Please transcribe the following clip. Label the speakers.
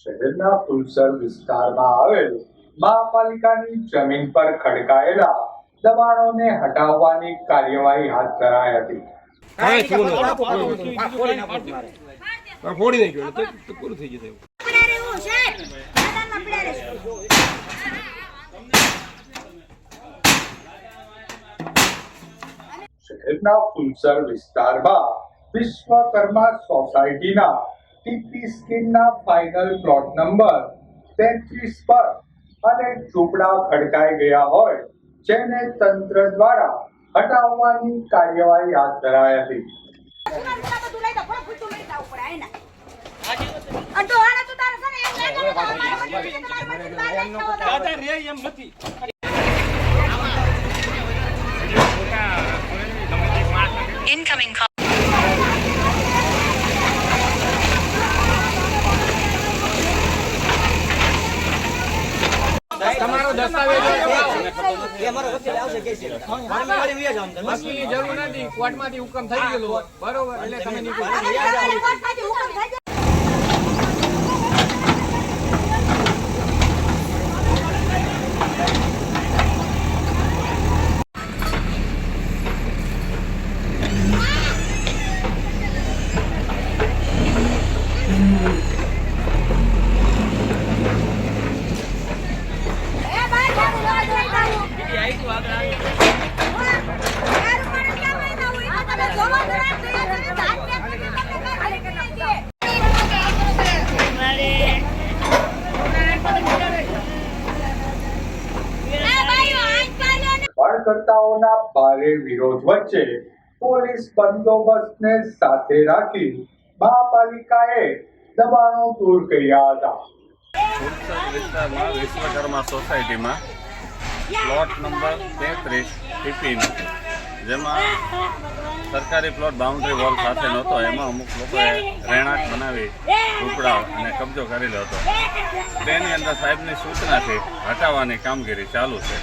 Speaker 1: શહેરના ફુલસર વિસ્તારમાં આવેલ મહાપાલિકાની જમીન પર ખડકાયેલા દબાણોને હટાવવાની કાર્યવાહી હાથ ધરાઈ હતી.
Speaker 2: ફોડી પૂરું થઈ જશે.
Speaker 1: શહેરના ફુલસર વિસ્તારમાં વિશ્વકર્મા સોસાયટીના ટીપી સ્કીમના ફાઇનલ પ્લોટ નંબર તેત્રીસ પર અને ઝૂંપડા ખડકાઈ ગયા હોય જેને તંત્ર દ્વારા હટાવવાની કાર્યવાહી હાથ ધરાઈ હતી
Speaker 3: સુનામ સુનામ બધું લઈ તમારો
Speaker 4: દસ્તાવેજ જરૂર નથી. કોર્ટમાંથી હુકમ થઈ ગયેલો બરોબર એટલે તમે નીકળો.
Speaker 3: અને
Speaker 1: દબાણકર્તાઓના ભારે વિરોધ વચ્ચે પોલીસ બંદોબસ્તને સાથે રાખી મહાપાલિકાએ દબાણો દૂર કર્યા હતા.
Speaker 5: વિશ્વકર્મા સોસાયટીમાં પ્લોટ નંબર તેત્રીસ ટીપીનો જેમાં સરકારી પ્લોટ બાઉન્ડ્રી વોલ સાથે નહોતો, એમાં અમુક લોકોએ રહેણાંક બનાવી ઝૂંપડા અને કબજો કરેલો હતો તેની અંદર સાહેબની સૂચનાથી હટાવવાની કામગીરી ચાલુ છે.